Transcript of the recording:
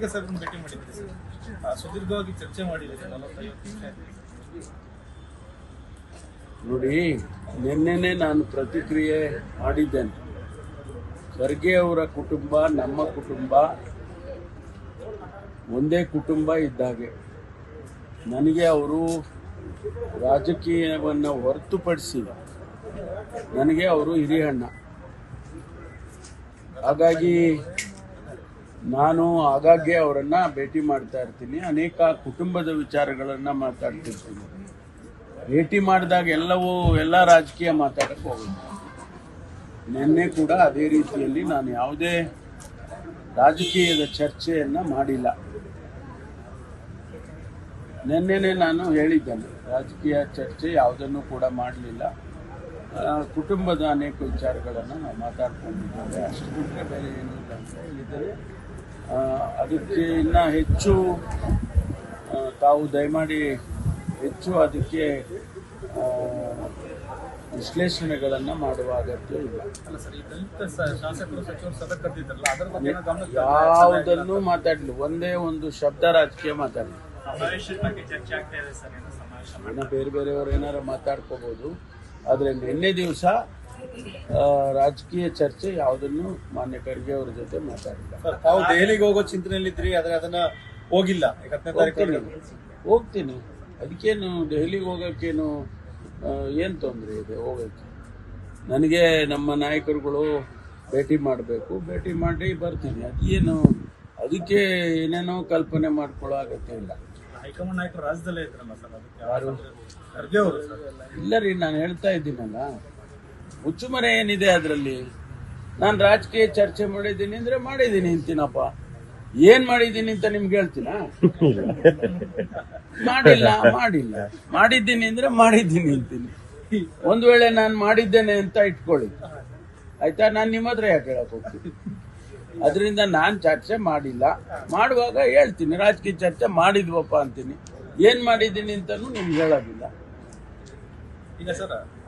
ಖರ್ಗೆ ಸಾಹೇಬ್ರನ್ನ ಭೇಟಿ ಮಾಡಿದ್ರಿ ಸರ್. ಸುದೀರ್ಘವಾಗಿ ಚರ್ಚೆ ಮಾಡಿದ್ದೀರಿ ನೋಡಿ, ನಿನ್ನೆನೆ ನಾನು ಪ್ರತಿಕ್ರಿಯೆ ಮಾಡಿದ್ದೇನೆ. ಖರ್ಗೆ ಅವರ ಕುಟುಂಬ, ನಮ್ಮ ಕುಟುಂಬ ಒಂದೇ ಕುಟುಂಬ ಇದ್ದಾಗೆ ನನಗೆ ಅವರು ರಾಜಕೀಯವನ್ನು ಹೊರತುಪಡಿಸಿ ನನಗೆ ಅವರು ಹಿರಿಯಣ್ಣ ಹಾಗಾಗಿ ನಾನು ಆಗಾಗ್ಗೆ ಅವರನ್ನ ಭೇಟಿ ಮಾಡ್ತಾ ಇರ್ತೀನಿ. ಅನೇಕ ಕುಟುಂಬದ ವಿಚಾರಗಳನ್ನು ಮಾತಾಡ್ತಿರ್ತೀನಿ. ಭೇಟಿ ಮಾಡಿದಾಗ ಎಲ್ಲವೂ ಎಲ್ಲ ರಾಜಕೀಯ ಮಾತಾಡಕ್ಕೆ ಹೋಗುತ್ತೆ ನಿನ್ನೆ ಕೂಡ ಅದೇ ರೀತಿಯಲ್ಲಿ ನಾನು ಯಾವುದೇ ರಾಜಕೀಯದ ಚರ್ಚೆಯನ್ನ ಮಾಡಿಲ್ಲ. ನಿನ್ನೆನೆ ನಾನು ಹೇಳಿದ್ದೇನೆ ರಾಜಕೀಯ ಚರ್ಚೆ ಯಾವುದನ್ನು ಕೂಡ ಮಾಡಲಿಲ್ಲ. ಕುಟುಂಬದ ಅನೇಕ ವಿಚಾರಗಳನ್ನು ನಾವು ಮಾತಾಡ್ಕೊಂಡಿದ್ದೇವೆ. ಅಷ್ಟು ಬಿಟ್ಟರೆ ಬೇರೆ ಏನಿಲ್ಲ ಅಂತ ಹೇಳಿದ್ದೇನೆ ಆ, ಅದಕ್ಕೆ ಇನ್ನು ಹೆಚ್ಚು ತಾವು ದಯಮಾಡಿ ಹೆಚ್ಚು ಅದಕ್ಕೆ ವಿಶ್ಲೇಷಣೆಗಳನ್ನು ಮಾಡುವ ಅಗತ್ಯ ಇಲ್ಲ. ಯಾವುದನ್ನು ಮಾತಾಡಲಿ ಒಂದೇ ಒಂದು ಶಬ್ದ ರಾಜಕೀಯ ಮಾತಾಡಲಿ. ಬೇರೆ ಬೇರೆಯವರು ಏನಾರು ಮಾತಾಡ್ಕೋಬಹುದು ಆದರೆ ನಿನ್ನೆ ದಿವಸ ರಾಜಕೀಯ ಚರ್ಚೆ ಯಾವುದನ್ನು ಮಾನ್ಯ ಖರ್ಗೆ ಅವರ ಜೊತೆ ಮಾತಾಡಿಲ್ಲ. ಸರ್ ತಾವು ದೆಹಲಿಗೆ ಹೋಗೋ ಚಿಂತನೆಯಲ್ಲಿದ್ರಿ ಆದ್ರೆ ಅದನ್ನ ಹೋಗಿಲ್ಲ. ಹೋಗ್ತೀನಿ. ಅದಕ್ಕೇನು ದೆಹಲಿಗೆ ಹೋಗೋಕ್ಕೇನು ಏನು ತೊಂದರೆ ಇದೆ ಹೋಗೋಕ್ಕೆ ನನಗೆ ನಮ್ಮ ನಾಯಕರುಗಳು ಭೇಟಿ ಮಾಡಬೇಕು ಭೇಟಿ ಮಾಡಿ ಬರ್ತೀನಿ. ಅದೇನು ಅದಕ್ಕೆ ಏನೇನೋ ಕಲ್ಪನೆ ಮಾಡ್ಕೊಳ್ಳೋ ಅಗತ್ಯ ಇಲ್ಲ. ಹೈಕಮಾಂಡ್ ನಾಯಕರು ರಾಜ್ಯದಲ್ಲೇ ಇದ್ರಲ್ಲ ಸರ್ ಅದಕ್ಕೆ ಯಾರು? ಖರ್ಗೆ ಅವರು ಸರ್. ಇಲ್ಲ ರೀ ನಾನು ಹೇಳ್ತಾ ಇದ್ದೀನಲ್ಲ. ಮುಚ್ಚುಮರೆ ಏನಿದೆ ಅದರಲ್ಲಿ? ನಾನು ರಾಜಕೀಯ ಚರ್ಚೆ ಮಾಡಿದ್ದೀನಿ ಅಂದ್ರೆ ಮಾಡಿದ್ದೀನಿ ಅಂತೀನಪ್ಪ. ಏನ್ ಮಾಡಿದ್ದೀನಿ ಅಂತ ನಿಮ್ಗೆ ಹೇಳ್ತೀನಾ ಮಾಡಿಲ್ಲ ಮಾಡಿಲ್ಲ. ಮಾಡಿದ್ದೀನಿ ಅಂದ್ರೆ ಮಾಡಿದ್ದೀನಿ ಅಂತೀನಿ. ಒಂದ್ ವೇಳೆ ನಾನು ಮಾಡಿದ್ದೇನೆ ಅಂತ ಇಟ್ಕೊಳ್ಳಿ. ಆಯ್ತಾ? ನಾನು ನಿಮ್ಮ ಹತ್ರ ಯಾಕೆ ಹೇಳಕ್ ಹೋಗ್ತೀನಿ? ಅದರಿಂದ ನಾನು ಚರ್ಚೆ ಮಾಡಿಲ್ಲ. ಮಾಡುವಾಗ ಹೇಳ್ತೀನಿ, ರಾಜಕೀಯ ಚರ್ಚೆ ಮಾಡಿದ್ವಪ್ಪ ಅಂತೀನಿ. ಏನ್ ಮಾಡಿದ್ದೀನಿ ಅಂತಾನು ನಿಮ್ಗೆ ಹೇಳೋದಿಲ್ಲ. ಈಗ ಸರ್.